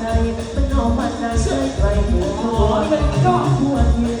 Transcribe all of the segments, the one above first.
ใจมันนอนวันใจใจไกลหัวมันก็ควรอยู่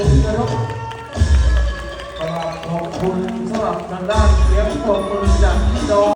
คุณนะครับกขอบคุณสำหรับทางด้านเสียงปรบมือจากพี่น้อ